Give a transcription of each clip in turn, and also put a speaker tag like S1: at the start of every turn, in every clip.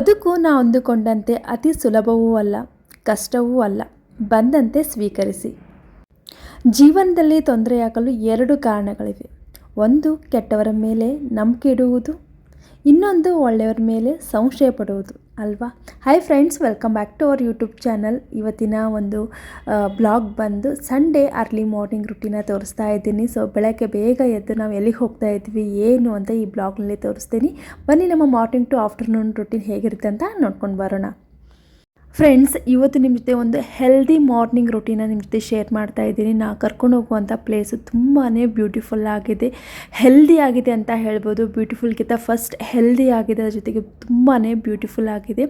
S1: ಬದುಕು ನಾ ಅಂದುಕೊಂಡಂತೆ ಅತಿ ಸುಲಭವೂ ಅಲ್ಲ, ಕಷ್ಟವೂ ಅಲ್ಲ. ಬಂದಂತೆ ಸ್ವೀಕರಿಸಿ. ಜೀವನದಲ್ಲಿ ತೊಂದರೆಯಾಗಲು ಎರಡು ಕಾರಣಗಳಿವೆ. ಒಂದು, ಕೆಟ್ಟವರ ಮೇಲೆ ನಂಬಿಕೆ ಇಡುವುದು. ಇನ್ನೊಂದು, ಒಳ್ಳೆಯವರ ಮೇಲೆ ಸಂಶಯ ಪಡುವುದು. ಅಲ್ವಾ? Hi friends welcome back to our YouTube channel ಇವತ್ತಿನ ಒಂದು ಬ್ಲಾಗ್ ಬಂದು ಸಂಡೇ ಅರ್ಲಿ ಮಾರ್ನಿಂಗ್ ರುಟೀನ ತೋರಿಸ್ತಾ ಇದ್ದೀನಿ. ಸೊ ಬೆಳಗ್ಗೆ ಬೇಗ ಎದ್ದು ನಾವು ಎಲ್ಲಿಗೆ ಹೋಗ್ತಾ ಇದ್ವಿ, ಏನು ಅಂತ ಈ ಬ್ಲಾಗ್ನಲ್ಲಿ ತೋರಿಸ್ತೀನಿ. ಬನ್ನಿ ನಮ್ಮ ಮಾರ್ನಿಂಗ್ ಟು ಆಫ್ಟರ್ನೂನ್ ರುಟೀನ್ ಹೇಗಿರುತ್ತೆ ಅಂತ ನೋಡ್ಕೊಂಡು ಬರೋಣ. ಫ್ರೆಂಡ್ಸ್ ಇವತ್ತು ನಿಮ್ಮ ಜೊತೆ ಒಂದು ಹೆಲ್ದಿ ಮಾರ್ನಿಂಗ್ ರೊಟೀನ ನಿಮ್ಮ ಜೊತೆ ಶೇರ್ ಮಾಡ್ತಾ ಇದ್ದೀನಿ. ನಾ ಕರ್ಕೊಂಡು ಹೋಗುವಂಥ ಪ್ಲೇಸು ತುಂಬಾ ಬ್ಯೂಟಿಫುಲ್ ಆಗಿದೆ. ಹೆಲ್ದಿ ಆಗಿದೆ ಅಂತ ಹೇಳ್ಬೋದು. ಬ್ಯೂಟಿಫುಲ್ಗಿಂತ ಫಸ್ಟ್ ಹೆಲ್ದಿ ಆಗಿದೆ ಅದ್ರ ಜೊತೆಗೆ ತುಂಬಾ ಬ್ಯೂಟಿಫುಲ್ ಆಗಿದೆ.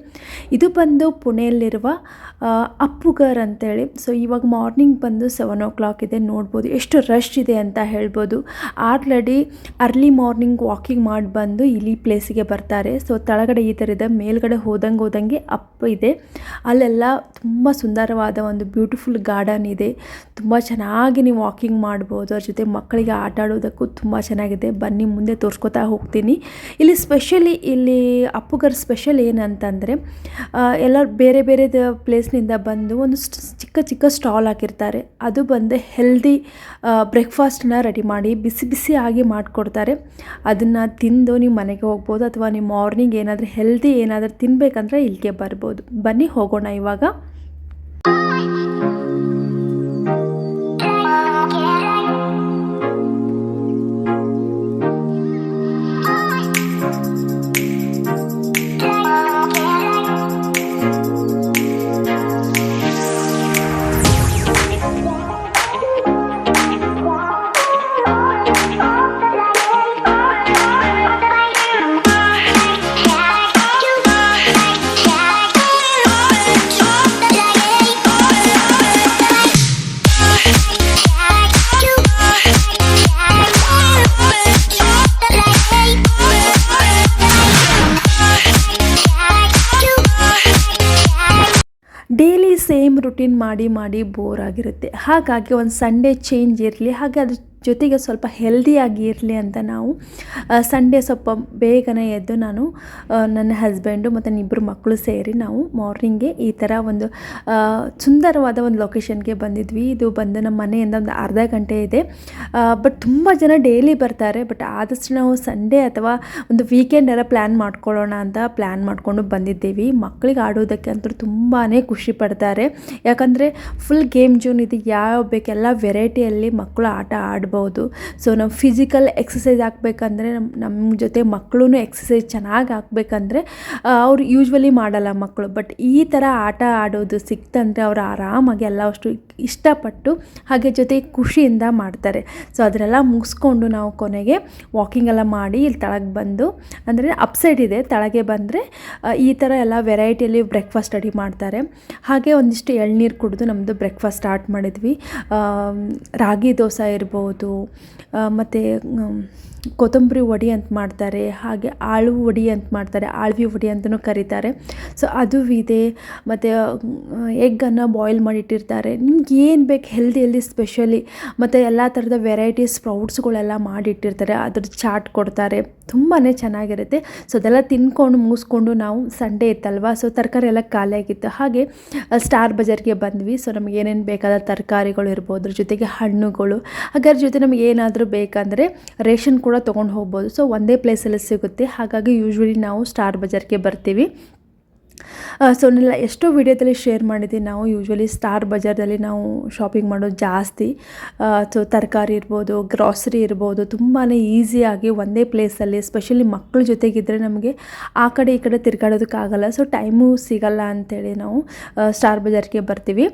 S1: ಇದು ಬಂದು ಪುಣೆಯಲ್ಲಿರುವ ಅಪ್ಪುಗರ್ ಅಂತೇಳಿ. ಸೊ ಇವಾಗ ಮಾರ್ನಿಂಗ್ ಬಂದು ಸೆವೆನ್ ಓ ಕ್ಲಾಕ್ ಇದೆ. ನೋಡ್ಬೋದು ಎಷ್ಟು ರಶ್ ಇದೆ ಅಂತ ಹೇಳ್ಬೋದು. ಆಲ್ರೆಡಿ ಅರ್ಲಿ ಮಾರ್ನಿಂಗ್ ವಾಕಿಂಗ್ ಮಾಡಿ ಬಂದು ಇಲ್ಲಿ ಪ್ಲೇಸಿಗೆ ಬರ್ತಾರೆ. ಸೊ ತಳಗಡೆ ಈ ಥರ ಇದೆ. ಮೇಲ್ಗಡೆ ಹೋದಂಗೆ ಹೋದಂಗೆ ಅಪ್ ಇದೆ. ಅಲ್ಲೆಲ್ಲ ತುಂಬ ಸುಂದರವಾದ ಒಂದು ಬ್ಯೂಟಿಫುಲ್ ಗಾರ್ಡನ್ ಇದೆ. ತುಂಬ ಚೆನ್ನಾಗಿ ನೀವು ವಾಕಿಂಗ್ ಮಾಡ್ಬೋದು. ಅದ್ರ ಜೊತೆ ಮಕ್ಕಳಿಗೆ ಆಟ ಆಡೋದಕ್ಕೂ ತುಂಬ ಚೆನ್ನಾಗಿದೆ. ಬನ್ನಿ, ಮುಂದೆ ತೋರಿಸ್ಕೊತಾ ಹೋಗ್ತೀನಿ. ಇಲ್ಲಿ ಸ್ಪೆಷಲಿ ಇಲ್ಲಿ ಅಪ್ಪುಗರ್ ಸ್ಪೆಷಲ್ ಏನಂತಂದರೆ ಎಲ್ಲ ಬೇರೆ ಬೇರೆ ಪ್ಲೇಸ್ನಿಂದ ಬಂದು ಒಂದು ಚಿಕ್ಕ ಚಿಕ್ಕ ಸ್ಟಾಲ್ ಹಾಕಿರ್ತಾರೆ. ಅದು ಬಂದು ಹೆಲ್ದಿ ಬ್ರೇಕ್ಫಾಸ್ಟನ್ನ ರೆಡಿ ಮಾಡಿ ಬಿಸಿ ಬಿಸಿ ಆಗಿ ಮಾಡಿಕೊಡ್ತಾರೆ. ಅದನ್ನು ತಿಂದು ನೀವು ಮನೆಗೆ ಹೋಗ್ಬೋದು ಅಥವಾ ನೀವು ಮಾರ್ನಿಂಗ್ ಏನಾದರೂ ಹೆಲ್ದಿ ಏನಾದರೂ ತಿನ್ನಬೇಕಂದ್ರೆ ಇಲ್ಲಿಗೆ ಬರ್ಬೋದು. ಬನ್ನಿ ಹೋಗೋಣ ಇವಾಗ. ರುಟೀನ್ ಮಾಡಿ ಮಾಡಿ ಬೋರ್ ಆಗಿರುತ್ತೆ. ಹಾಗಾಗಿ ಒಂದು ಸಂಡೇ ಚೇಂಜ್ ಇರಲಿ ಹಾಗೆ ಅದ್ರ ಜೊತೆಗೆ ಸ್ವಲ್ಪ ಹೆಲ್ದಿಯಾಗಿ ಇರಲಿ ಅಂತ ನಾವು ಸಂಡೇ ಸ್ವಲ್ಪ ಬೇಗನೆ ಎದ್ದು ನಾನು ನನ್ನ ಹಸ್ಬೆಂಡು ಮತ್ತು ಇಬ್ಬರು ಮಕ್ಕಳು ಸೇರಿ ನಾವು ಮಾರ್ನಿಂಗ್ಗೆ ಈ ಥರ ಒಂದು ಸುಂದರವಾದ ಒಂದು ಲೊಕೇಶನ್ಗೆ ಬಂದಿದ್ವಿ. ಇದು ಬಂದು ನಮ್ಮ ಮನೆಯಿಂದ ಒಂದು ಅರ್ಧ ಗಂಟೆ ಇದೆ. ಬಟ್ ತುಂಬ ಜನ ಡೈಲಿ ಬರ್ತಾರೆ. ಬಟ್ ಆದಷ್ಟು ನಾವು ಸಂಡೇ ಅಥವಾ ಒಂದು ವೀಕೆಂಡ್ ಎಲ್ಲ ಪ್ಲ್ಯಾನ್ ಮಾಡ್ಕೊಳ್ಳೋಣ ಅಂತ ಪ್ಲ್ಯಾನ್ ಮಾಡಿಕೊಂಡು ಬಂದಿದ್ದೀವಿ. ಮಕ್ಕಳಿಗೆ ಆಡೋದಕ್ಕೆ ಅಂತೂ ತುಂಬಾ ಖುಷಿ ಪಡ್ತಾರೆ. ಯಾಕಂದರೆ ಫುಲ್ ಗೇಮ್ ಜೋನ್ ಇದು ಯಾವ ಬೇಕೆಲ್ಲ ವೆರೈಟಿಯಲ್ಲಿ ಮಕ್ಕಳು ಆಟ ಆಡ್ಬೋದು ಸೊ ನಾವು ಫಿಸಿಕಲ್ ಎಕ್ಸಸೈಸ್ ಹಾಕ್ಬೇಕಂದ್ರೆ ನಮ್ಮ ನಮ್ಮ ಜೊತೆ ಮಕ್ಕಳೂ ಎಕ್ಸಸೈಸ್ ಚೆನ್ನಾಗಿ ಹಾಕ್ಬೇಕಂದ್ರೆ ಅವ್ರು ಯೂಶ್ವಲಿ ಮಾಡಲ್ಲ ಮಕ್ಕಳು ಬಟ್ ಈ ಥರ ಆಟ ಆಡೋದು ಸಿಕ್ತಂದರೆ ಅವ್ರು ಆರಾಮಾಗಿ ಎಲ್ಲ ಅಷ್ಟು ಇಷ್ಟಪಟ್ಟು ಹಾಗೆ ಜೊತೆ ಖುಷಿಯಿಂದ ಮಾಡ್ತಾರೆ. ಸೊ ಅದನ್ನೆಲ್ಲ ಮುಗಿಸ್ಕೊಂಡು ನಾವು ಕೊನೆಗೆ ವಾಕಿಂಗ್ ಎಲ್ಲ ಮಾಡಿ ಇಲ್ಲಿ ತಳಗೆ ಬಂದು, ಅಂದರೆ ಅಪ್ಸೈಡ್ ಇದೆ, ತಳಗೆ ಬಂದರೆ ಈ ಥರ ಎಲ್ಲ ವೆರೈಟಿಯಲ್ಲಿ ಬ್ರೇಕ್ಫಾಸ್ಟ್ ರೆಡಿ ಮಾಡ್ತಾರೆ. ಹಾಗೆ ಒಂದಿಷ್ಟು ಎಳ್ನೀರು ಕುಡಿದು ನಮ್ಮದು ಬ್ರೇಕ್ಫಾಸ್ಟ್ ಸ್ಟಾರ್ಟ್ ಮಾಡಿದ್ವಿ. ರಾಗಿ ದೋಸೆ ಇರ್ಬೋದು ಮತ್ತು ಕೊತ್ತಂಬರಿ ವಡಿ ಅಂತ ಮಾಡ್ತಾರೆ, ಹಾಗೆ ಆಳು ವಡಿ ಅಂತ ಮಾಡ್ತಾರೆ, ಆಳ್ವಿ ವಡಿ ಅಂತಲೂ ಕರೀತಾರೆ. ಸೊ ಅದು ಇದೆ ಮತ್ತು ಎಗ್ಗನ್ನು ಬಾಯ್ಲ್ ಮಾಡಿಟ್ಟಿರ್ತಾರೆ. ನಿಮ್ಗೆ ಏನು ಬೇಕು ಹೆಲ್ದಿ ಹೆಲ್ದಿ ಸ್ಪೆಷಲಿ ಮತ್ತು ಎಲ್ಲ ಥರದ ವೆರೈಟಿ ಸ್ಪ್ರೌಟ್ಸ್ಗಳೆಲ್ಲ ಮಾಡಿಟ್ಟಿರ್ತಾರೆ. ಅದ್ರ ಚಾಟ್ ಕೊಡ್ತಾರೆ. ತುಂಬಾ ಚೆನ್ನಾಗಿರುತ್ತೆ. ಸೊ ಅದೆಲ್ಲ ತಿನ್ಕೊಂಡು ಮುಗಿಸ್ಕೊಂಡು ನಾವು ಸಂಡೇ ಇತ್ತಲ್ವ? ಸೊ ತರಕಾರಿ ಎಲ್ಲ ಖಾಲಿಯಾಗಿತ್ತು. ಹಾಗೆ ಸ್ಟಾರ್ ಬಜಾರ್ಗೆ ಬಂದ್ವಿ. ಸೊ ನಮಗೆ ಏನೇನು ಬೇಕಾದ ತರಕಾರಿಗಳು ಇರ್ಬೋದು, ಜೊತೆಗೆ ಹಣ್ಣುಗಳು. ಹಾಗಾದ್ರ ಜೊತೆ ನಮಗೆ ಏನಾದರೂ ಬೇಕಂದರೆ ರೇಷನ್ ತೊಗೊಂಡು ಹೋಗ್ಬೋದು. ಸೊ ಒಂದೇ ಪ್ಲೇಸಲ್ಲಿ ಸಿಗುತ್ತೆ. ಹಾಗಾಗಿ ಯೂಶ್ವಲಿ ನಾವು ಸ್ಟಾರ್ ಬಜಾರ್ಗೆ ಬರ್ತೀವಿ. ಸೊ ನೆಲ್ಲ ಎಷ್ಟೋ ವಿಡಿಯೋದಲ್ಲಿ ಶೇರ್ ಮಾಡಿದ್ದೀವಿ. ನಾವು ಯೂಶ್ವಲಿ ಸ್ಟಾರ್ ಬಜಾರ್ದಲ್ಲಿ ನಾವು ಶಾಪಿಂಗ್ ಮಾಡೋದು ಜಾಸ್ತಿ. ಸೊ ತರಕಾರಿ ಇರ್ಬೋದು ಗ್ರಾಸರಿ ಇರ್ಬೋದು ತುಂಬಾ ಈಸಿಯಾಗಿ ಒಂದೇ ಪ್ಲೇಸಲ್ಲಿ ಸ್ಪೆಷಲಿ ಮಕ್ಕಳ ಜೊತೆಗಿದ್ದರೆ ನಮಗೆ ಆ ಕಡೆ ಈ ಕಡೆ ತಿರ್ಗಾಡೋದಕ್ಕಾಗಲ್ಲ ಸೊ ಟೈಮು ಸಿಗಲ್ಲ ಅಂತೇಳಿ ನಾವು ಸ್ಟಾರ್ ಬಜಾರ್ಗೆ ಬರ್ತೀವಿ.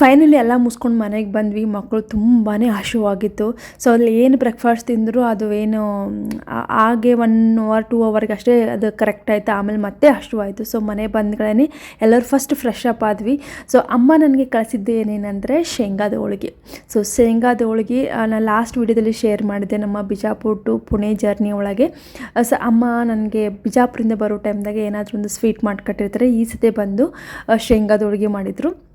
S1: ಫೈನಲಿ ಎಲ್ಲ ಮುಸ್ಕೊಂಡು ಮನೆಗೆ ಬಂದ್ವಿ. ಮಕ್ಕಳು ತುಂಬಾ ಹಶುವಾಗಿತ್ತು. ಸೊ ಅಲ್ಲಿ ಏನು ಬ್ರೇಕ್ಫಾಸ್ಟ್ ತಿಂದರೂ ಅದು ಏನು ಹಾಗೆ ಒನ್ ಅವರ್ ಟೂ ಅವರ್ಗೆ ಅಷ್ಟೇ ಅದು ಕರೆಕ್ಟ್ ಆಯಿತು. ಆಮೇಲೆ ಮತ್ತೆ ಹಶುವಾಯಿತು. ಸೊ ಮನೆ ಬಂದ್ಗಳೇ ಎಲ್ಲರೂ ಫಸ್ಟ್ ಫ್ರೆಶ್ ಅಪ್ ಆದ್ವಿ. ಸೊ ಅಮ್ಮ ನನಗೆ ಕಳಿಸಿದ್ದು ಏನೇನೆಂದರೆ ಶೇಂಗಾದ ಹೋಳಿಗೆ. ಸೊ ಶೇಂಗಾದ ಹೋಳಿಗೆ ನಾನು ಲಾಸ್ಟ್ ವಿಡಿಯೋದಲ್ಲಿ ಶೇರ್ ಮಾಡಿದ್ದೆ ನಮ್ಮ ಬಿಜಾಪುರ ಟು ಪುಣೆ ಜರ್ನಿ ಒಳಗೆ. ಸೊ ಅಮ್ಮ ನನಗೆ ಬಿಜಾಪುರಿಂದ ಬರೋ ಟೈಮ್ದಾಗ ಏನಾದರೂ ಒಂದು ಸ್ವೀಟ್ ಮಾಡಿಕೊಟ್ಟಿರ್ತಾರೆ. ಈ ಸತಿ ಬಂದು ಶೇಂಗಾದ ಹೋಳಿಗೆ ಮಾಡಿದರು.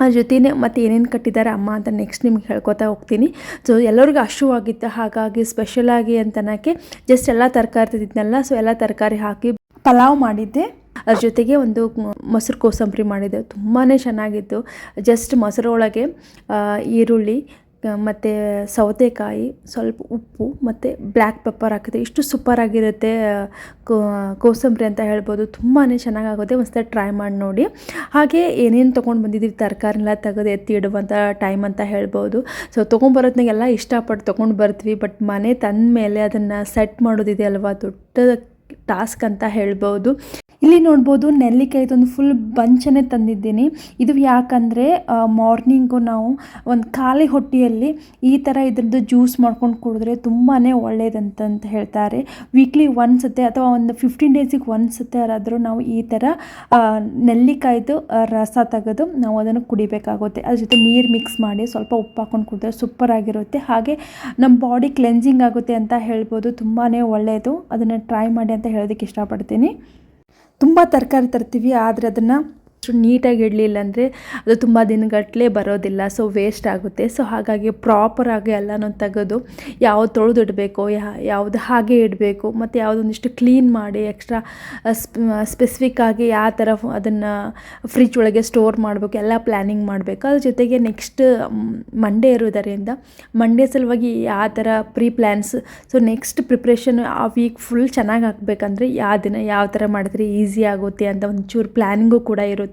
S1: ಅದ್ರ ಜೊತೆಯೇ ಮತ್ತು ಏನೇನು ಕಟ್ಟಿದ್ದಾರೆ ಅಮ್ಮ ಅಂತ ನೆಕ್ಸ್ಟ್ ನಿಮ್ಗೆ ಹೇಳ್ಕೊತಾ ಹೋಗ್ತೀನಿ. ಸೊ ಎಲ್ಲರಿಗೂ ಹಶುವಾಗಿತ್ತು ಹಾಗಾಗಿ ಸ್ಪೆಷಲಾಗಿ ಅಂತ ಅನ್ನೋಕ್ಕೆ ಜಸ್ಟ್ ಎಲ್ಲ ತರಕಾರಿ ತಿದ್ನಲ್ಲ ಸೊ ಎಲ್ಲ ತರಕಾರಿ ಹಾಕಿ ಪಲಾವ್ ಮಾಡಿದ್ದೆ. ಅದ್ರ ಜೊತೆಗೆ ಒಂದು ಮೊಸರು ಕೋಸಂಬರಿ ಮಾಡಿದ್ದೆ ತುಂಬಾ ಚೆನ್ನಾಗಿತ್ತು. ಜಸ್ಟ್ ಮೊಸರೊಳಗೆ ಈರುಳ್ಳಿ ಮತ್ತು ಸೌತೆಕಾಯಿ, ಸ್ವಲ್ಪ ಉಪ್ಪು, ಮತ್ತು ಬ್ಲ್ಯಾಕ್ ಪೆಪ್ಪರ್ ಹಾಕಿದೆ ಇಷ್ಟು ಸೂಪರಾಗಿರುತ್ತೆ ಕೋಸಂಬರಿ ಅಂತ ಹೇಳ್ಬೋದು. ತುಂಬಾ ಚೆನ್ನಾಗಾಗುತ್ತೆ ಒಂದ್ಸಲ ಟ್ರೈ ಮಾಡಿ ನೋಡಿ. ಹಾಗೆ ಏನೇನು ತೊಗೊಂಡು ಬಂದಿದ್ದೀವಿ ತರಕಾರಿನೆಲ್ಲ ತೆಗೆದು ಎತ್ತಿ ಇಡುವಂಥ ಟೈಮ್ ಅಂತ ಹೇಳ್ಬೋದು. ಸೊ ತೊಗೊಂಬರೋದ್ನಾಗೆಲ್ಲ ಇಷ್ಟಪಟ್ಟು ತೊಗೊಂಡು ಬರ್ತೀವಿ ಬಟ್ ಮನೆ ತಂದ ಮೇಲೆ ಅದನ್ನು ಸೆಟ್ ಮಾಡೋದಿದೆ ಅಲ್ವಾ ದೊಡ್ಡ ಟಾಸ್ಕ್ ಅಂತ ಹೇಳ್ಬೋದು. ಇಲ್ಲಿ ನೋಡ್ಬೋದು ನೆಲ್ಲಿಕಾಯ್ದೊಂದು ಫುಲ್ ಬಂಚನ್ನೇ ತಂದಿದ್ದೀನಿ. ಇದು ಯಾಕಂದರೆ ಮಾರ್ನಿಂಗು ನಾವು ಒಂದು ಖಾಲಿ ಹೊಟ್ಟೆಯಲ್ಲಿ ಈ ಥರ ಇದ್ರದ್ದು ಜ್ಯೂಸ್ ಮಾಡ್ಕೊಂಡು ಕುಡಿದ್ರೆ ತುಂಬಾ ಒಳ್ಳೆಯದಂತಂತ ಹೇಳ್ತಾರೆ. ವೀಕ್ಲಿ ಒನ್ಸತ್ತೆ ಅಥವಾ ಒಂದು ಫಿಫ್ಟೀನ್ ಡೇಸಿಗೆ ಒನ್ಸತ್ತೆ ಯಾರಾದರೂ ನಾವು ಈ ಥರ ನೆಲ್ಲಿಕಾಯಿದು ನೆಲ್ಲಿಕಾಯ್ದು ರಸ ತೆಗೆದು ನಾವು ಅದನ್ನು ಕುಡಿಬೇಕಾಗುತ್ತೆ. ಅದ್ರ ಜೊತೆ ನೀರು ಮಿಕ್ಸ್ ಮಾಡಿ ಸ್ವಲ್ಪ ಉಪ್ಪು ಹಾಕೊಂಡು ಕುಡಿದ್ರೆ ಸೂಪರ್ ಆಗಿರುತ್ತೆ. ಹಾಗೆ ನಮ್ಮ ಬಾಡಿ ಕ್ಲೆನ್ಸಿಂಗ್ ಆಗುತ್ತೆ ಅಂತ ಹೇಳ್ಬೋದು. ತುಂಬಾ ಒಳ್ಳೆಯದು ಅದನ್ನು ಟ್ರೈ ಮಾಡಿ ಅಂತ ಹೇಳೋದಕ್ಕೆ ಇಷ್ಟಪಡ್ತೀನಿ. ತುಂಬ ತರಕಾರಿ ತರ್ತೀವಿ ಆದರೆ ಅದನ್ನು ಅಷ್ಟು ನೀಟಾಗಿ ಇಡಲಿಲ್ಲ ಅಂದರೆ ಅದು ತುಂಬ ದಿನಗಟ್ಟಲೆ ಬರೋದಿಲ್ಲ ಸೊ ವೇಸ್ಟ್ ಆಗುತ್ತೆ. ಸೊ ಹಾಗಾಗಿ ಪ್ರಾಪರಾಗಿ ಎಲ್ಲನೂ ತೆಗೆದು ಯಾವ್ದು ತೊಳೆದು ಇಡಬೇಕು ಯಾವುದು ಹಾಗೆ ಇಡಬೇಕು, ಮತ್ತು ಯಾವುದೊಂದಿಷ್ಟು ಕ್ಲೀನ್ ಮಾಡಿ ಎಕ್ಸ್ಟ್ರಾ ಸ್ಪೆಸಿಫಿಕ್ ಆಗಿ ಯಾವ ಥರ ಅದನ್ನು ಫ್ರಿಜ್ ಒಳಗೆ ಸ್ಟೋರ್ ಮಾಡಬೇಕು, ಎಲ್ಲ ಪ್ಲ್ಯಾನಿಂಗ್ ಮಾಡಬೇಕು. ಅದ್ರ ಜೊತೆಗೆ ನೆಕ್ಸ್ಟ್ ಮಂಡೇ ಇರೋದರಿಂದ ಮಂಡೇ ಸಲುವಾಗಿ ಯಾವ ಥರ pre plans so next preparation ಆ ವೀಕ್ ಫುಲ್ ಚೆನ್ನಾಗಿ ಹಾಕ್ಬೇಕಂದ್ರೆ ಯಾವ ದಿನ, ಯಾವ ಥರ ಮಾಡಿದ್ರೆ ಈಸಿ ಆಗುತ್ತೆ ಅಂತ ಒಂಚೂರು ಪ್ಲ್ಯಾನಿಂಗು ಕೂಡ ಇರುತ್ತೆ.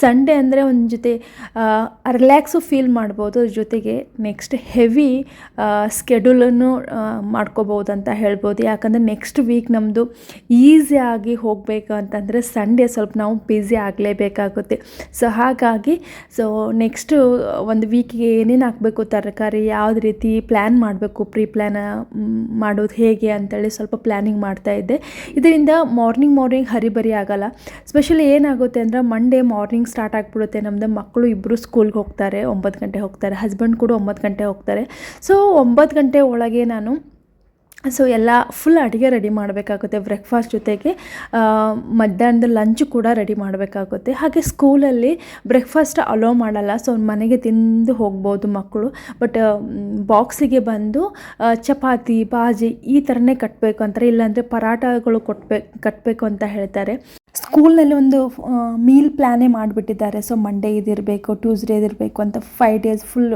S1: ಸಂಡೇ ಅಂದರೆ ಒಂದು ಜೊತೆ ರಿಲ್ಯಾಕ್ಸು ಫೀಲ್ ಮಾಡ್ಬೋದು. ಜೊತೆಗೆ ನೆಕ್ಸ್ಟ್ ಹೆವಿ ಸ್ಕೆಡ್ಯೂಲನ್ನು ಮಾಡ್ಕೋಬೋದು ಅಂತ ಹೇಳ್ಬೋದು. ಯಾಕಂದರೆ ನೆಕ್ಸ್ಟ್ ವೀಕ್ ನಮ್ಮದು ಈಸಿಯಾಗಿ ಹೋಗಬೇಕು ಅಂತಂದರೆ ಸಂಡೇ ಸ್ವಲ್ಪ ನಾವು ಬ್ಯುಸಿ ಆಗಲೇಬೇಕಾಗುತ್ತೆ. ಸೊ ಹಾಗಾಗಿ ಸೊ ನೆಕ್ಸ್ಟು ಒಂದು ವೀಕಿಗೆ ಏನೇನು ಹಾಕಬೇಕು, ತರಕಾರಿ ಯಾವ್ದು ರೀತಿ ಪ್ಲ್ಯಾನ್ ಮಾಡಬೇಕು ಪ್ರೀ ಪ್ಲ್ಯಾನ್ ಮಾಡೋದು ಹೇಗೆ ಅಂತೇಳಿ ಸ್ವಲ್ಪ ಪ್ಲ್ಯಾನಿಂಗ್ ಮಾಡ್ತಾ ಇದ್ದೆ. ಇದರಿಂದ ಮಾರ್ನಿಂಗ್ ಮಾರ್ನಿಂಗ್ ಹರಿಬರಿ ಆಗಲ್ಲ. ಸ್ಪೆಷಲಿ ಏನಾಗುತ್ತೆ ಅಂದರೆ ಮಂಡೇ ಮಾರ್ನಿಂಗ್ ಸ್ಟಾರ್ಟ್ ಆಗಿಬಿಡುತ್ತೆ. ನಮ್ಮದು ಮಕ್ಕಳು ಇಬ್ಬರು ಸ್ಕೂಲ್ಗೆ ಹೋಗ್ತಾರೆ. ಒಂಬತ್ತು ಗಂಟೆ ಹೋಗ್ತಾರೆ. ಹಸ್ಬೆಂಡ್ ಕೂಡ ಒಂಬತ್ತು ಗಂಟೆ ಹೋಗ್ತಾರೆ. ಸೊ ಒಂಬತ್ತು ಗಂಟೆ ಒಳಗೆ ನಾನು ಸೊ ಎಲ್ಲ ಫುಲ್ ಅಡುಗೆ ರೆಡಿ ಮಾಡಬೇಕಾಗುತ್ತೆ. ಬ್ರೇಕ್ಫಾಸ್ಟ್ ಜೊತೆಗೆ ಮಧ್ಯಾಹ್ನದ ಲಂಚ್ ಕೂಡ ರೆಡಿ ಮಾಡಬೇಕಾಗುತ್ತೆ. ಹಾಗೆ ಸ್ಕೂಲಲ್ಲಿ ಬ್ರೇಕ್ಫಾಸ್ಟ್ ಅಲೋ ಮಾಡಲ್ಲ. ಸೊ ಮನೆಗೆ ತಿಂದು ಹೋಗ್ಬೋದು ಮಕ್ಕಳು. ಬಟ್ ಬಾಕ್ಸಿಗೆ ಬಂದು ಚಪಾತಿ, ಬಾಜಿ ಈ ಥರನೇ ಕಟ್ಟಬೇಕು ಅಂತಾರೆ ಇಲ್ಲಾಂದರೆ ಪರಾಟಗಳು ಕೊಟ್ಬೇಕು ಕಟ್ಟಬೇಕು ಅಂತ ಹೇಳ್ತಾರೆ. ಸ್ಕೂಲ್ನಲ್ಲಿ ಒಂದು ಮೀಲ್ ಪ್ಲ್ಯಾನೇ ಮಾಡಿಬಿಟ್ಟಿದ್ದಾರೆ. ಸೊ ಮಂಡೇ ಇದಿರಬೇಕು ಟ್ಯೂಸ್ಡೇ ಇದಿರಬೇಕು ಅಂತ ಫೈವ್ ಡೇಸ್ ಫುಲ್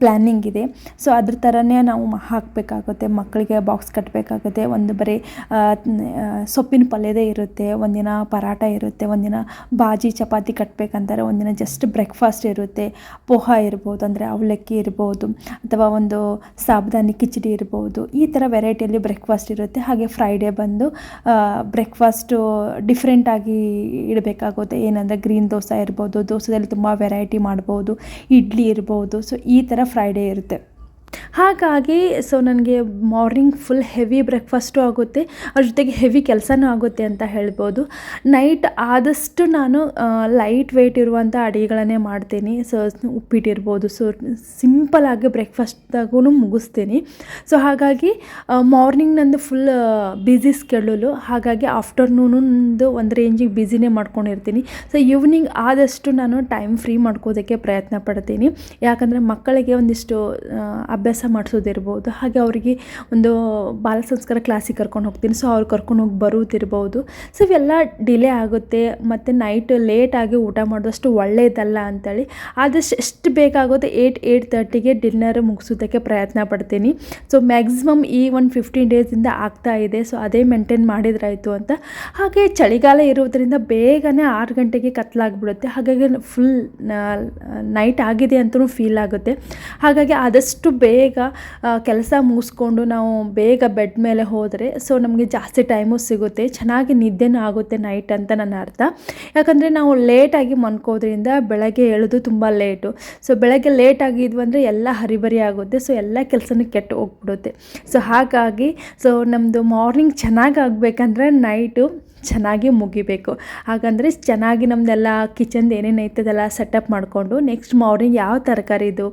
S1: ಪ್ಲ್ಯಾನಿಂಗ್ ಇದೆ. ಸೊ ಅದ್ರ ಥರನೇ ನಾವು ಹಾಕಬೇಕಾಗುತ್ತೆ. ಮಕ್ಕಳಿಗೆ ಬಾಕ್ಸ್ ಕಟ್ಟಬೇಕಾಗುತ್ತೆ ಒಂದು ಬರೀ ಸೊಪ್ಪಿನ ಪಲ್ಯದೇ ಇರುತ್ತೆ. ಒಂದಿನ ಪರಾಟ ಇರುತ್ತೆ. ಒಂದಿನ ಬಾಜಿ ಚಪಾತಿ ಕಟ್ಟಬೇಕಂತಾರೆ ಒಂದಿನ ಜಸ್ಟ್ ಬ್ರೇಕ್ಫಾಸ್ಟ್ ಇರುತ್ತೆ. ಪೋಹ ಇರ್ಬೋದು, ಅಂದರೆ ಅವಲಕ್ಕಿ ಇರ್ಬೋದು, ಅಥವಾ ಒಂದು ಸಾಬುದಾನಿ ಕಿಚಡಿ ಇರ್ಬೋದು. ಈ ಥರ ವೆರೈಟಿಯಲ್ಲಿ ಬ್ರೇಕ್ಫಾಸ್ಟ್ ಇರುತ್ತೆ. ಹಾಗೆ ಫ್ರೈಡೇ ಬಂದು ಬ್ರೇಕ್ಫಾಸ್ಟು ಡಿಫ್ರೆಂಟಾಗಿ ಇಡಬೇಕಾಗುತ್ತೆ. ಏನಂದರೆ ಗ್ರೀನ್ ದೋಸೆ ಇರ್ಬೋದು ದೋಸೆಯಲ್ಲಿ ತುಂಬ ವೆರೈಟಿ ಮಾಡ್ಬೋದು, ಇಡ್ಲಿ ಇರ್ಬೋದು. ಸೊ ಈ ಥರ ಫ್ರೈಡೇ ಇರುತ್ತೆ. ಹಾಗಾಗಿ ಸೊ ನನಗೆ ಮಾರ್ನಿಂಗ್ ಫುಲ್ ಹೆವಿ ಬ್ರೇಕ್ಫಾಸ್ಟು ಆಗುತ್ತೆ. ಅದ್ರ ಜೊತೆಗೆ ಹೆವಿ ಕೆಲಸನೂ ಆಗುತ್ತೆ ಅಂತ ಹೇಳ್ಬೋದು. ನೈಟ್ ಆದಷ್ಟು ನಾನು ಲೈಟ್ ವೆಯ್ಟ್ ಇರುವಂಥ ಅಡುಗೆಗಳನ್ನೇ ಮಾಡ್ತೀನಿ. ಸೊ ಉಪ್ಪಿಟ್ಟಿರ್ಬೋದು ಸೊ ಸಿಂಪಲಾಗಿ ಬ್ರೇಕ್ಫಾಸ್ಟ್ದಾಗೂ ಮುಗಿಸ್ತೀನಿ. ಸೊ ಹಾಗಾಗಿ ಮಾರ್ನಿಂಗ್ ನಂದು ಫುಲ್ ಬ್ಯುಸಿ ಸ್ಕೆಡ್ಯೂಲು ಹಾಗಾಗಿ ಆಫ್ಟರ್ನೂನೊಂದು ಒಂದು ರೇಂಜಿಗೆ ಬ್ಯುಸಿನೇ ಮಾಡ್ಕೊಂಡಿರ್ತೀನಿ. ಸೊ ಈವ್ನಿಂಗ್ ಆದಷ್ಟು ನಾನು ಟೈಮ್ ಫ್ರೀ ಮಾಡ್ಕೋದಕ್ಕೆ ಪ್ರಯತ್ನ ಪಡ್ತೀನಿ. ಯಾಕಂದರೆ ಮಕ್ಕಳಿಗೆ ಒಂದಿಷ್ಟು ಅಭ್ಯಾಸ ಮಾಡಿಸೋದಿರ್ಬೋದು. ಹಾಗೆ ಅವರಿಗೆ ಒಂದು ಬಾಲ ಸಂಸ್ಕಾರ ಕ್ಲಾಸಿಗೆ ಕರ್ಕೊಂಡು ಹೋಗ್ತೀನಿ. ಸೊ ಅವ್ರು ಕರ್ಕೊಂಡು ಹೋಗಿ ಬರೋದಿರ್ಬೋದು. ಸೊ ಇವೆಲ್ಲ ಡಿಲೇ ಆಗುತ್ತೆ. ಮತ್ತು ನೈಟ್ ಲೇಟಾಗಿ ಊಟ ಮಾಡಿದಷ್ಟು ಒಳ್ಳೆಯದಲ್ಲ ಅಂತೇಳಿ. ಆದಷ್ಟು ಎಷ್ಟು ಬೇಕಾಗುತ್ತೆ ಏಯ್ಟ್ ಏಯ್ಟ್ ತರ್ಟಿಗೆ ಡಿನ್ನರ್ ಮುಗಿಸೋದಕ್ಕೆ ಪ್ರಯತ್ನ ಪಡ್ತೀನಿ. ಸೊ ಮ್ಯಾಕ್ಸಿಮಮ್ ಈ ಒಂದು ಫಿಫ್ಟೀನ್ ಡೇಸಿಂದ ಆಗ್ತಾ ಇದೆ. ಸೊ ಅದೇ ಮೇಂಟೈನ್ ಮಾಡಿದ್ರಾಯಿತು ಅಂತ. ಹಾಗೆ ಚಳಿಗಾಲ ಇರೋದ್ರಿಂದ ಬೇಗನೆ ಆರು ಗಂಟೆಗೆ ಕತ್ಲಾಗ್ಬಿಡುತ್ತೆ. ಹಾಗಾಗಿ ಫುಲ್ ನೈಟ್ ಆಗಿದೆ ಅಂತಲೂ ಫೀಲ್ ಆಗುತ್ತೆ. ಹಾಗಾಗಿ ಆದಷ್ಟು ಬೇಗ ಬೇಗ ಕೆಲಸ ಮುಗಿಸ್ಕೊಂಡು ನಾವು ಬೇಗ ಬೆಡ್ ಮೇಲೆ ಹೋದರೆ ಸೊ ನಮಗೆ ಜಾಸ್ತಿ ಟೈಮು ಸಿಗುತ್ತೆ. ಚೆನ್ನಾಗಿ ನಿದ್ದೆನೂ ಆಗುತ್ತೆ ನೈಟ್ ಅಂತ ನನ್ನ ಅರ್ಥ. ಯಾಕಂದರೆ ನಾವು ಲೇಟಾಗಿ ಮನ್ಕೋದ್ರಿಂದ ಬೆಳಗ್ಗೆ ಎಳೆದು ತುಂಬ ಲೇಟು ಸೊ ಬೆಳಗ್ಗೆ ಲೇಟ್ ಆಗಿದ್ವು ಅಂದರೆ ಎಲ್ಲ ಹರಿಬರಿ ಆಗುತ್ತೆ. ಸೊ ಎಲ್ಲ ಕೆಲಸನೂ ಕೆಟ್ಟು ಹೋಗ್ಬಿಡುತ್ತೆ. ಸೊ ಹಾಗಾಗಿ ಸೊ ನಮ್ಮದು ಮಾರ್ನಿಂಗ್ ಚೆನ್ನಾಗಿ ಆಗಬೇಕಂದ್ರೆ ನೈಟು ಚೆನ್ನಾಗಿ ಮುಗಿಬೇಕು. ಹಾಗಂದರೆ ಚೆನ್ನಾಗಿ ನಮ್ಮದೆಲ್ಲ ಕಿಚನ್ದು ಏನೇನು ಐತದೆಲ್ಲ ಸೆಟಪ್ ಮಾಡಿಕೊಂಡು ನೆಕ್ಸ್ಟ್ ಮಾರ್ನಿಂಗ್ ಯಾವ ತರಕಾರಿದು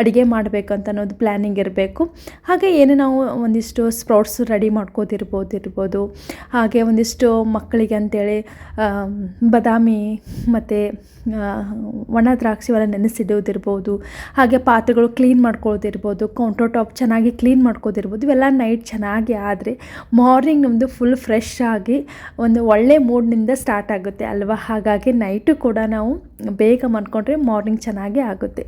S1: ಅಡುಗೆ ಮಾಡಬೇಕು ಅಂತ ಅನ್ನೋದು ಪ್ಲ್ಯಾನಿಂಗ್ ಇರಬೇಕು. ಹಾಗೆ ಏನೇ ನಾವು ಒಂದಿಷ್ಟು ಸ್ಪ್ರೌಟ್ಸ್ ರೆಡಿ ಮಾಡ್ಕೋತಿರ್ಬೋದು, ಇರ್ಬೋದು. ಹಾಗೆ ಒಂದಿಷ್ಟು ಮಕ್ಕಳಿಗೆ ಅಂತೇಳಿ ಬದಾಮಿ ಮತ್ತು ಒಣ ದ್ರಾಕ್ಷಿ ಎಲ್ಲ ನೆನೆಸಿಡೋದಿರ್ಬೋದು. ಹಾಗೆ ಪಾತ್ರೆಗಳು ಕ್ಲೀನ್ ಮಾಡ್ಕೊಳ್ಳೋದಿರ್ಬೋದು ಕೌಂಟರ್ ಟಾಪ್ ಚೆನ್ನಾಗಿ ಕ್ಲೀನ್ ಮಾಡ್ಕೋದಿರ್ಬೋದು ಇವೆಲ್ಲ ನೈಟ್ ಚೆನ್ನಾಗಿ ಆದರೆ ಮಾರ್ನಿಂಗ್ ನಮ್ಮದು ಫುಲ್ ಫ್ರೆಶ್ ಆಗಿ ಒಂದು ಒಳ್ಳೆ ಮೂಡ್ನಿಂದ ಸ್ಟಾರ್ಟ್ ಆಗುತ್ತೆ ಅಲ್ವಾ? ಹಾಗಾಗಿ ನೈಟು ಕೂಡ ನಾವು ಬೇಗ ಮಾಡ್ಕೊಂಡ್ರೆ ಮಾರ್ನಿಂಗ್ ಚೆನ್ನಾಗೇ ಆಗುತ್ತೆ.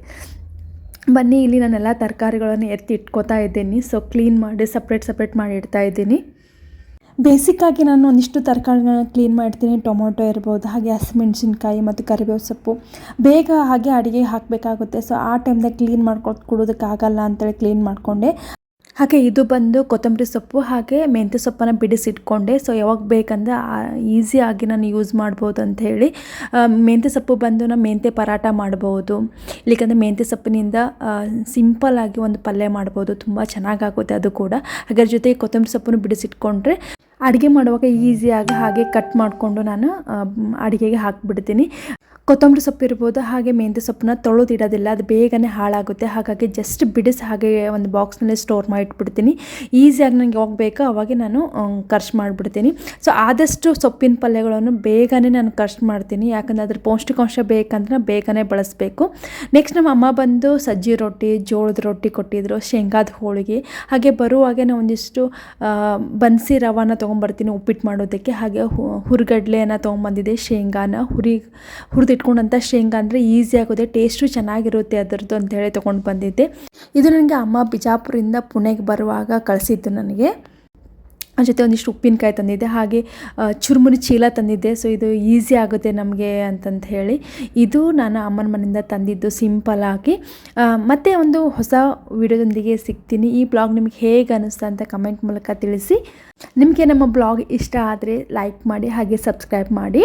S1: ಬನ್ನಿ, ಇಲ್ಲಿ ನಾನೆಲ್ಲ ತರಕಾರಿಗಳನ್ನು ಎತ್ತಿ ಇಟ್ಕೋತಾ ಇದ್ದೀನಿ. ಸೊ ಕ್ಲೀನ್ ಮಾಡಿ ಸಪ್ರೇಟ್ ಸಪ್ರೇಟ್ ಮಾಡಿ ಇಡ್ತಾ ಇದ್ದೀನಿ. ಬೇಸಿಕ್ಕಾಗಿ ನಾನು ಒಂದಿಷ್ಟು ತರಕಾರಿಗಳನ್ನ ಕ್ಲೀನ್ ಮಾಡ್ತೀನಿ. ಟೊಮೊಟೊ ಇರ್ಬೋದು, ಹಾಗೆ ಹಸಿಮೆಣ್ಸಿನ್ಕಾಯಿ ಮತ್ತು ಕರಿಬೇವು ಸೊಪ್ಪು. ಬೇಗ ಹಾಗೆ ಅಡುಗೆ ಹಾಕಬೇಕಾಗುತ್ತೆ. ಸೊ ಆ ಟೈಮ್ದಾಗ ಕ್ಲೀನ್ ಮಾಡ್ಕೊಟ್ಟು ಕೊಡೋದಕ್ಕಾಗಲ್ಲ ಅಂತೇಳಿ ಕ್ಲೀನ್ ಮಾಡಿಕೊಂಡೆ. ಹಾಗೆ ಇದು ಬಂದು ಕೊತ್ತಂಬರಿ ಸೊಪ್ಪು ಹಾಗೆ ಮೆಂತ್ಯ ಸೊಪ್ಪನ್ನು ಬಿಡಿಸಿಟ್ಕೊಂಡೆ. ಸೊ ಯಾವಾಗ ಬೇಕಂದ್ರೆ ಈಸಿಯಾಗಿ ನಾನು ಯೂಸ್ ಮಾಡ್ಬೋದು ಅಂತ ಹೇಳಿ ಮೆಂತ್ಯ ಸೊಪ್ಪು ಬಂದು ನಾನು ಮೆಂತ್ಯ ಪರಾಟ ಮಾಡ್ಬೋದು. ಇಲ್ಲಿಕಂದರೆ ಮೆಂತ್ಯ ಸೊಪ್ಪಿನಿಂದ ಸಿಂಪಲ್ಲಾಗಿ ಒಂದು ಪಲ್ಯ ಮಾಡ್ಬೋದು. ತುಂಬ ಚೆನ್ನಾಗಾಗುತ್ತೆ ಅದು ಕೂಡ. ಅದರ ಜೊತೆಗೆ ಕೊತ್ತಂಬರಿ ಸೊಪ್ಪನ್ನು ಬಿಡಿಸಿಟ್ಕೊಂಡ್ರೆ, ಅಡುಗೆ ಮಾಡುವಾಗ ಈಸಿಯಾಗಿ ಹಾಗೆ ಕಟ್ ಮಾಡಿಕೊಂಡು ನಾನು ಅಡುಗೆಗೆ ಹಾಕಿಬಿಡ್ತೀನಿ. ಕೊತ್ತಂಬರಿ ಸೊಪ್ಪು ಇರ್ಬೋದು, ಹಾಗೆ ಮೆಂತ್ಯ ಸೊಪ್ಪನ್ನ ತೊಳೆದಿಡೋದಿಲ್ಲ, ಅದು ಬೇಗನೆ ಹಾಳಾಗುತ್ತೆ. ಹಾಗಾಗಿ ಜಸ್ಟ್ ಬಿಡಿಸಿ ಹಾಗೆ ಒಂದು ಬಾಕ್ಸ್ನಲ್ಲಿ ಸ್ಟೋರ್ ಮಾಡಿಟ್ಬಿಡ್ತೀನಿ ಈಸಿಯಾಗಿ ನನಗೆ ಯಾವಾಗ ಬೇಕೋ ಅವಾಗೆ ನಾನು ಖರ್ಚು ಮಾಡಿಬಿಡ್ತೀನಿ. ಸೊ ಆದಷ್ಟು ಸೊಪ್ಪಿನ ಪಲ್ಯಗಳನ್ನು ಬೇಗನೆ ನಾನು ಖರ್ಚು ಮಾಡ್ತೀನಿ. ಯಾಕಂದರೆ ಅದ್ರ ಪೌಷ್ಟಿಕಾಂಶ ಬೇಕಂದ್ರೆ ಬೇಗನೆ ಬಳಸಬೇಕು. ನೆಕ್ಸ್ಟ್ ನಮ್ಮ ಅಮ್ಮ ಬಂದು ಸಜ್ಜಿ ರೊಟ್ಟಿ, ಜೋಳದ ರೊಟ್ಟಿ ಕೊಟ್ಟಿದ್ರು, ಶೇಂಗಾದ ಹೋಳಿಗೆ. ಹಾಗೆ ಬರುವಾಗೆ ನಾನು ಒಂದಿಷ್ಟು ಬನ್ಸಿ ರವಾನ ತೊಗೊಂಬರ್ತೀನಿ ಉಪ್ಪಿಟ್ಟು ಮಾಡೋದಕ್ಕೆ. ಹಾಗೆ ಹುರ್ಗಡ್ಲೆಯನ್ನು ತೊಗೊಂಬಂದಿದ್ದೆ, ಶೇಂಗಾನ, ಹುರಿ ಹುರಿದಿಟ್ಕೊಂಡಂಥ ಶೇಂಗಾ ಅಂದರೆ ಈಸಿ ಆಗುತ್ತೆ, ಟೇಸ್ಟು ಚೆನ್ನಾಗಿರುತ್ತೆ ಅದರದ್ದು ಅಂತ ಹೇಳಿ ತೊಗೊಂಡು ಬಂದಿದ್ದೆ. ಇದು ನನಗೆ ಅಮ್ಮ ಬಿಜಾಪುರಿಂದ ಪುಣೆಗೆ ಬರುವಾಗ ಕಳಿಸಿದ್ದು ನನಗೆ. ಅದ್ರ ಜೊತೆ ಒಂದಿಷ್ಟು ಉಪ್ಪಿನಕಾಯಿ ತಂದಿದ್ದೆ, ಹಾಗೆ ಚುರುಮುರಿ ಚೀಲ ತಂದಿದ್ದೆ. ಸೊ ಇದು ಈಸಿ ಆಗುತ್ತೆ ನಮಗೆ ಅಂತಂತ ಹೇಳಿ. ಇದು ನಾನು ಅಮ್ಮನ ಮನೆಯಿಂದ ತಂದಿದ್ದು ಸಿಂಪಲ್ಲಾಗಿ ಮತ್ತು ಒಂದು ಹೊಸ ವಿಡಿಯೋದೊಂದಿಗೆ ಸಿಗ್ತೀನಿ. ಈ ಬ್ಲಾಗ್ ನಿಮಗೆ ಹೇಗೆ ಅನ್ನಿಸ್ತಾ ಅಂತ ಕಮೆಂಟ್ ಮೂಲಕ ತಿಳಿಸಿ. ನಿಮಗೆ ನಮ್ಮ ಬ್ಲಾಗ್ ಇಷ್ಟ ಆದರೆ ಲೈಕ್ ಮಾಡಿ, ಹಾಗೆ ಸಬ್ಸ್ಕ್ರೈಬ್ ಮಾಡಿ.